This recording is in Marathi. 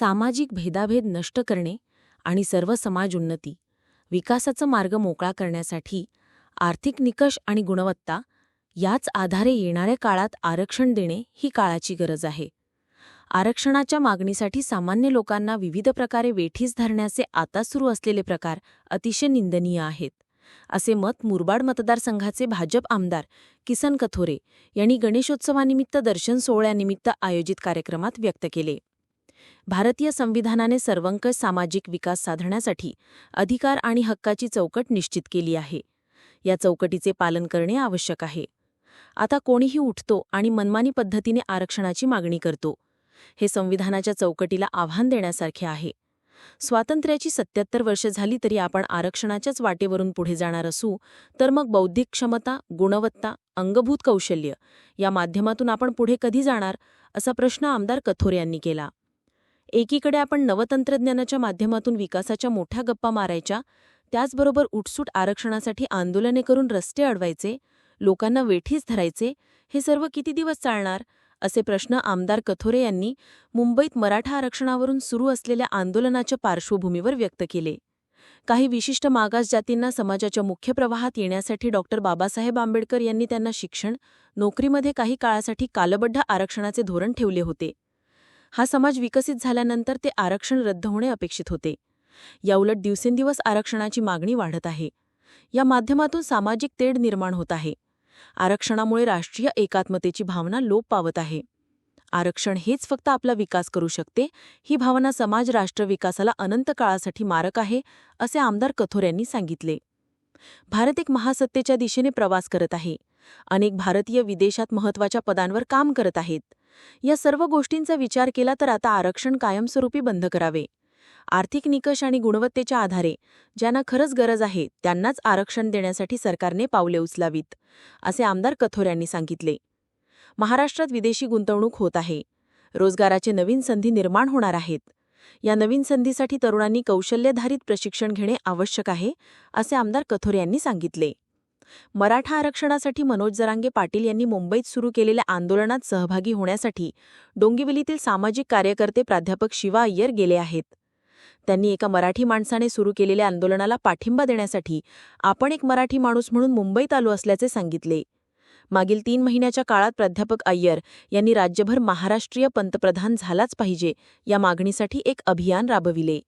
सामाजिक भेदाभेद नष्ट करणे आणि सर्व समाज उन्नती विकासाचा मार्ग मोकळा करण्यासाठी आर्थिक निकष आणि गुणवत्ता याच आधारे येणाऱ्या काळात आरक्षण देणे ही काळाची गरज आहे. आरक्षणाच्या मागणीसाठी सामान्य लोकांना विविध प्रकारे वेठीस धरण्याचे आता सुरू असलेले प्रकार अतिशय निंदनीय आहेत असे मत मुरबाड मतदारसंघाचे भाजप आमदार किसन कथोरे यांनी गणेशोत्सवानिमित्त दर्शन सोहळ्यानिमित्त आयोजित कार्यक्रमात व्यक्त केले. भारतीय संविधानाने सर्वंकष सामाजिक विकास साधण्यासाठी अधिकार आणि हक्काची चौकट निश्चित केली आहे. या चौकटीचे पालन करणे आवश्यक आहे. आता कोणीही उठतो आणि मनमानी पद्धतीने आरक्षणाची मागणी करतो. हे संविधानाच्या चौकटीला आव्हान देण्यासारखे आहे. स्वातंत्र्याची सत्याहत्तर वर्ष झाली तरी आपण आरक्षणाच्याच वाटेवरून पुढे जाणार असू तर मग बौद्धिक क्षमता गुणवत्ता अंगभूत कौशल्य या माध्यमातून आपण पुढे कधी जाणार असा प्रश्न आमदार कथोर यांनी केला. एकीकडे आपण नवतंत्रज्ञानाच्या माध्यमातून विकासाच्या मोठ्या गप्पा मारायच्या त्याचबरोबर उठसूट आरक्षणासाठी आंदोलने करून रस्ते अडवायचे लोकांना वेठीस धरायचे हे सर्व किती दिवस चालणार? असे प्रश्न आमदार कथोरे यांनी मुंबईत मराठा आरक्षणावरून सुरू असलेल्या आंदोलनाच्या पार्श्वभूमीवर व्यक्त केले. काही विशिष्ट मागास जातींना समाजाच्या मुख्य प्रवाहात येण्यासाठी डॉक्टर बाबासाहेब आंबेडकर यांनी त्यांना शिक्षण नोकरीमध्ये काही काळासाठी कालबद्ध आरक्षणाचे धोरण ठेवले होते. हा समाज विकसित झाल्यानंतर ते आरक्षण रद्द होणे अपेक्षित होते. याउलट दिवसेंदिवस आरक्षणाची मागणी वाढत आहे. या माध्यमातून सामाजिक तेढ निर्माण होत आहे. आरक्षणामुळे राष्ट्रीय एकात्मतेची भावना लोप पावत आहे. आरक्षण हेच फक्त आपला विकास करू शकते ही भावना समाज राष्ट्र विकासाला अनंत काळासाठी मारक आहे असे आमदार कथोर यांनी सांगितले. भारत एक महासत्तेच्या दिशेने प्रवास करत आहे. अनेक भारतीय विदेशात महत्त्वाच्या पदांवर काम करत आहेत. या सर्व गोष्टींचा विचार केला तर आता आरक्षण कायमस्वरूपी बंद करावे. आर्थिक निकष आणि गुणवत्तेच्या आधारे ज्यांना खरंच गरज आहे त्यांनाच आरक्षण देण्यासाठी सरकारने पावले उचलावीत असे आमदार कथोर यांनी सांगितले. महाराष्ट्रात विदेशी गुंतवणूक होत आहे. रोजगाराचे नवीन संधी निर्माण होणार आहेत. या नवीन संधीसाठी तरुणांनी कौशल्यधारित प्रशिक्षण घेणे आवश्यक आहे असे आमदार कथोर यांनी सांगितले. मराठा आरक्षणासाठी मनोज जरांगे पाटील यांनी मुंबईत सुरू केलेल्या आंदोलनात सहभागी होण्यासाठी डोंबिवलीतील सामाजिक कार्यकर्ते प्राध्यापक शिवा अय्यर गेले आहेत. त्यांनी एका मराठी माणसाने सुरू केलेल्या आंदोलनाला पाठिंबा देण्यासाठी आपण एक मराठी माणूस म्हणून मुंबईत आलो असल्याचे सांगितले. मागील तीन महिन्याच्या काळात प्राध्यापक अय्यर यांनी राज्यभर महाराष्ट्रीय पंतप्रधान झालाच पाहिजे या मागणीसाठी एक अभियान राबविले.